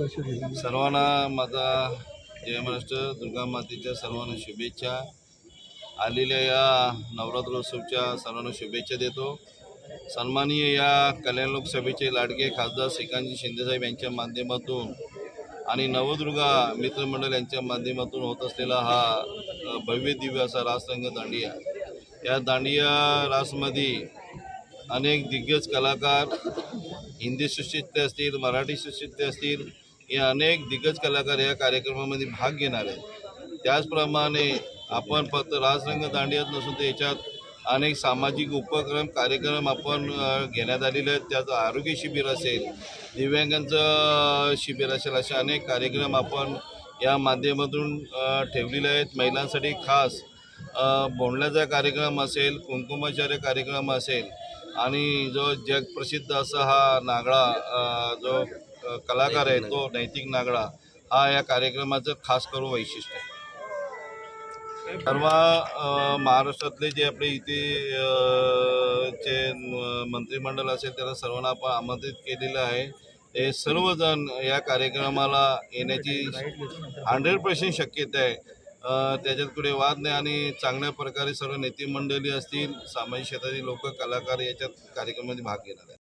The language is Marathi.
सर्वांना माझा जय महाराष्ट्र दुर्गा मातेच्या सर्वांना शुभेच्छा. आलेल्या या नवरात्रोत्सवच्या सर्वांना शुभेच्छा देतो. सन्माननीय या कल्याण लोकसभेचे लाडके खासदार श्रीकांतजी शिंदेसाहेब यांच्या माध्यमातून आणि नवदुर्गा मित्रमंडळ यांच्या माध्यमातून होत असलेला हा भव्य दिव्य असा रासरंग दांडिया. या दांडिया रासमध्ये अनेक दिग्गज कलाकार हिंदी सुशिक्षित असतील मराठी सुशिष्ट असतील हे अनेक दिग्गज कलाकार या कार्यक्रमामध्ये भाग घेणार आहेत. त्याचप्रमाणे आपण फक्त रासरंग दांडियात नसून तर याच्यात अनेक सामाजिक उपक्रम कार्यक्रम आपण घेण्यात आलेले आहेत. त्याचं आरोग्य शिबिर असेल दिव्यांगांचं शिबिर असेल असे अनेक कार्यक्रम आपण या माध्यमातून ठेवलेले आहेत. महिलांसाठी खास बोंडल्याचा कार्यक्रम असेल कुंकुमाचार्य कार्यक्रम असेल आणि जो जगप्रसिद्ध असा हा नागळा जो कलाकार आहे तो नैतिक नागळा हा या कार्यक्रमाचं खास करून वैशिष्ट्य आहे. सर्व महाराष्ट्रातले जे आपले इथे न- मंत्रिमंडळ असेल त्याला सर्वांना आपण आमंत्रित केलेलं आहे. हे सर्वजण या कार्यक्रमाला येण्याची हंड्रेड पर्सेंट शक्यता आहे. त्याच्यात कुठे वाद नाही आणि चांगल्या प्रकारे सर्व नेते मंडळी असतील सामाजिक क्षेत्रातील लोक कलाकार याच्यात कार्यक्रमामध्ये भाग घेणार आहेत.